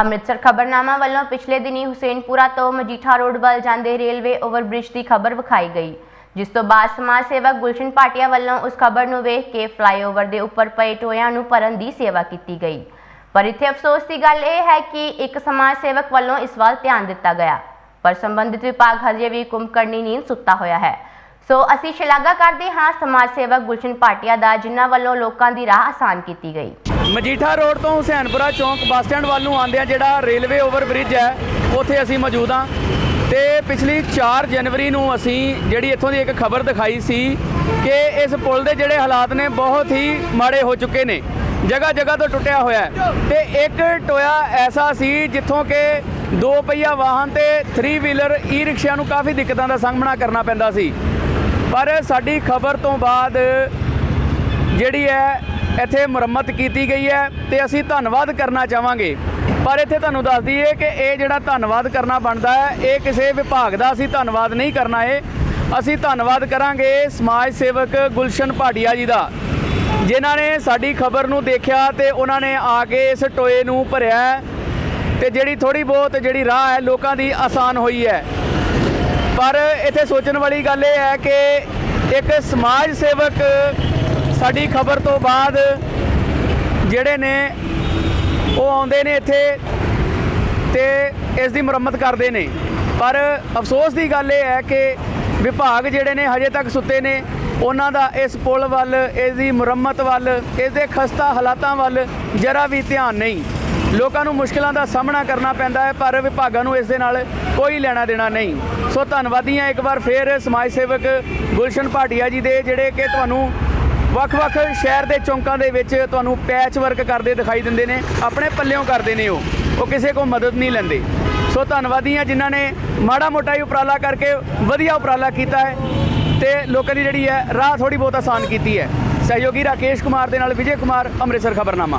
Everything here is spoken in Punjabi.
ਅੰਮ੍ਰਿਤਸਰ ਖਬਰਨਾਮਾ ਵੱਲੋਂ ਪਿਛਲੇ ਦਿਨੀ ਹੁਸੈਨਪੁਰਾ ਤੋਂ ਮਜੀਠਾ ਰੋਡ ਵੱਲ ਜਾਂਦੇ ਰੇਲਵੇ ਓਵਰਬ੍ਰਿਜ ਦੀ ਖਬਰ ਵਿਖਾਈ ਗਈ, ਜਿਸ ਤੋਂ ਬਾਅਦ ਸਮਾਜ ਸੇਵਕ ਗੁਲਸ਼ਨ ਭਾਟੀਆ ਵੱਲੋਂ ਉਸ ਖਬਰ ਨੂੰ ਵੇਖ ਕੇ ਫਲਾਈਓਵਰ ਦੇ ਉੱਪਰ ਪਏ ਟੋਇਆਂ ਨੂੰ ਭਰਨ ਦੀ ਸੇਵਾ ਕੀਤੀ ਗਈ। ਪਰ ਇੱਥੇ ਅਫਸੋਸ ਦੀ ਗੱਲ ਇਹ ਹੈ ਕਿ ਇੱਕ ਸਮਾਜ ਸੇਵਕ ਵੱਲੋਂ ਇਸ ਵੱਲ ਧਿਆਨ ਦਿੱਤਾ ਗਿਆ, ਪਰ ਸੰਬੰਧਿਤ ਵਿਭਾਗ ਹਜੇ ਵੀ ਕੁੰਭਕਰਨੀ ਨੀਂਦ ਸੁੱਤਾ ਹੋਇਆ ਹੈ। ਸੋ ਅਸੀਂ ਸ਼ਲਾਘਾ ਕਰਦੇ ਹਾਂ ਸਮਾਜ ਸੇਵਕ ਗੁਲਸ਼ਨ ਭਾਟੀਆ ਦਾ, ਜਿਨ੍ਹਾਂ ਵੱਲੋਂ ਲੋਕਾਂ ਦੀ ਰਾਹ ਆਸਾਨ ਕੀਤੀ ਗਈ। ਮਜੀਠਾ ਰੋਡ ਤੋਂ ਹੁਸੈਨਪੁਰਾ ਚੌਂਕ ਬੱਸ ਸਟੈਂਡ ਵੱਲ ਨੂੰ ਆਉਂਦਿਆਂ ਜਿਹੜਾ ਰੇਲਵੇ ਓਵਰ ਬ੍ਰਿਜ ਹੈ, ਉੱਥੇ ਅਸੀਂ ਮੌਜੂਦ ਹਾਂ। ਤੇ ਪਿਛਲੀ 4 ਜਨਵਰੀ ਨੂੰ ਅਸੀਂ ਜਿਹੜੀ ਇੱਥੋਂ ਦੀ ਇੱਕ ਖਬਰ ਦਿਖਾਈ ਸੀ ਕਿ ਇਸ ਪੁਲ ਦੇ ਜਿਹੜੇ ਹਾਲਾਤ ਨੇ ਬਹੁਤ ਹੀ ਮਾੜੇ ਹੋ ਚੁੱਕੇ ਨੇ। ਜਗ੍ਹਾ ਜਗ੍ਹਾ ਤੋਂ ਟੁੱਟਿਆ ਹੋਇਆ ਹੈ। ਤੇ ਇੱਕ ਟੋਇਆ ਐਸਾ ਸੀ ਜਿੱਥੋਂ ਕਿ ਦੋ ਪਹੀਆ ਵਾਹਨ ਤੇ 3 ਵੀਲਰ ਈ ਰਿਕਸ਼ਿਆਂ ਨੂੰ ਕਾਫੀ ਦਿੱਕਤਾਂ ਦਾ ਸਾਹਮਣਾ ਕਰਨਾ ਪੈਂਦਾ ਸੀ। ਪਰ ਸਾਡੀ ਖਬਰ ਤੋਂ ਬਾਅਦ ਜਿਹੜੀ ਹੈ ਇੱਥੇ ਮੁਰੰਮਤ ਕੀਤੀ ਗਈ ਹੈ ਤੇ ਅਸੀਂ ਧੰਨਵਾਦ ਕਰਨਾ ਚਾਹਾਂਗੇ। ਪਰ ਇੱਥੇ ਤੁਹਾਨੂੰ ਦੱਸ ਦਈਏ ਕਿ ਇਹ ਜਿਹੜਾ ਧੰਨਵਾਦ ਕਰਨਾ ਬਣਦਾ ਹੈ, ਇਹ ਕਿਸੇ ਵਿਭਾਗ ਦਾ ਅਸੀਂ ਧੰਨਵਾਦ ਨਹੀਂ ਕਰਨਾ ਹੈ ਅਸੀਂ ਧੰਨਵਾਦ ਕਰਾਂਗੇ ਸਮਾਜ ਸੇਵਕ ਗੁਲਸ਼ਨ ਭਾਟੀਆ ਜੀ ਦਾ, ਜਿਨ੍ਹਾਂ ਨੇ ਸਾਡੀ ਖਬਰ ਨੂੰ ਦੇਖਿਆ ਤੇ ਉਹਨਾਂ ਨੇ ਆ ਕੇ ਇਸ ਟੋਏ ਨੂੰ ਭਰਿਆ ਹੈ ਤੇ ਜਿਹੜੀ ਥੋੜੀ ਬਹੁਤ ਜਿਹੜੀ ਰਾਹ ਹੈ ਲੋਕਾਂ ਦੀ ਆਸਾਨ ਹੋਈ ਹੈ। ਪਰ ਇੱਥੇ ਸੋਚਣ ਵਾਲੀ ਗੱਲ ਇਹ ਹੈ ਕਿ ਇੱਕ ਸਮਾਜ ਸੇਵਕ ਸਾਡੀ ਖਬਰ ਤੋਂ ਬਾਅਦ ਜਿਹੜੇ ਨੇ ਉਹ ਆਉਂਦੇ ਨੇ ਇੱਥੇ ਤੇ ਇਸ ਦੀ ਮੁਰੰਮਤ ਕਰਦੇ ਨੇ। ਪਰ ਅਫਸੋਸ ਦੀ ਗੱਲ ਇਹ ਹੈ ਕਿ ਵਿਭਾਗ ਜਿਹੜੇ ਨੇ ਹਜੇ ਤੱਕ ਸੁੱਤੇ ਨੇ, ਉਹਨਾਂ ਦਾ ਇਸ ਪੁਲ ਵੱਲ, ਇਸ ਦੀ ਮੁਰੰਮਤ ਵੱਲ, ਇਸ ਦੇ ਖਸਤਾ ਹਾਲਾਤਾਂ ਵੱਲ ਜਰਾ ਵੀ ਧਿਆਨ ਨਹੀਂ। ਲੋਕਾਂ ਨੂੰ ਮੁਸ਼ਕਲਾਂ ਦਾ ਸਾਹਮਣਾ ਕਰਨਾ ਪੈਂਦਾ ਹੈ, ਪਰ ਵਿਭਾਗਾਂ ਨੂੰ ਇਸ ਦੇ ਨਾਲ ਕੋਈ ਲੈਣਾ ਦੇਣਾ ਨਹੀਂ। ਸੋ ਧੰਨਵਾਦੀ ਹਾਂ ਇੱਕ ਵਾਰ ਫੇਰ ਸਮਾਜ ਸੇਵਕ ਗੁਲਸ਼ਨ ਭਾਟੀਆ ਜੀ ਦੇ, ਜਿਹੜੇ ਕਿ ਤੁਹਾਨੂੰ ਵੱਖ-ਵੱਖ ਸ਼ਹਿਰ ਦੇ ਚੌਂਕਾਂ ਦੇ ਵਿੱਚ ਤੁਹਾਨੂੰ ਪੈਚ ਵਰਕ ਕਰਦੇ ਦਿਖਾਈ ਦਿੰਦੇ ਨੇ, ਆਪਣੇ ਪੱਲਿਓਂ ਕਰਦੇ ਨੇ ਉਹ। ਉਹ ਕਿਸੇ ਕੋਲ ਮਦਦ ਨਹੀਂ ਲੈਂਦੇ। ਸੋ ਧੰਨਵਾਦੀ ਹਾਂ ਜਿਨ੍ਹਾਂ ਨੇ ਮਾੜਾ ਮੋਟਾ ਹੀ ਉਪਰਾਲਾ ਕਰਕੇ ਵਧੀਆ ਉਪਰਾਲਾ ਕੀਤਾ ਹੈ ਤੇ ਲੋਕਾਂ ਦੀ ਜਿਹੜੀ ਹੈ ਰਾਹ ਥੋੜੀ ਬਹੁਤ ਆਸਾਨ ਕੀਤੀ ਹੈ। ਸਹਿਯੋਗੀ ਰਾਕੇਸ਼ ਕੁਮਾਰ ਦੇ ਨਾਲ ਵਿਜੇ ਕੁਮਾਰ, ਅੰਮ੍ਰਿਤਸਰ ਖਬਰਨਾਮਾ।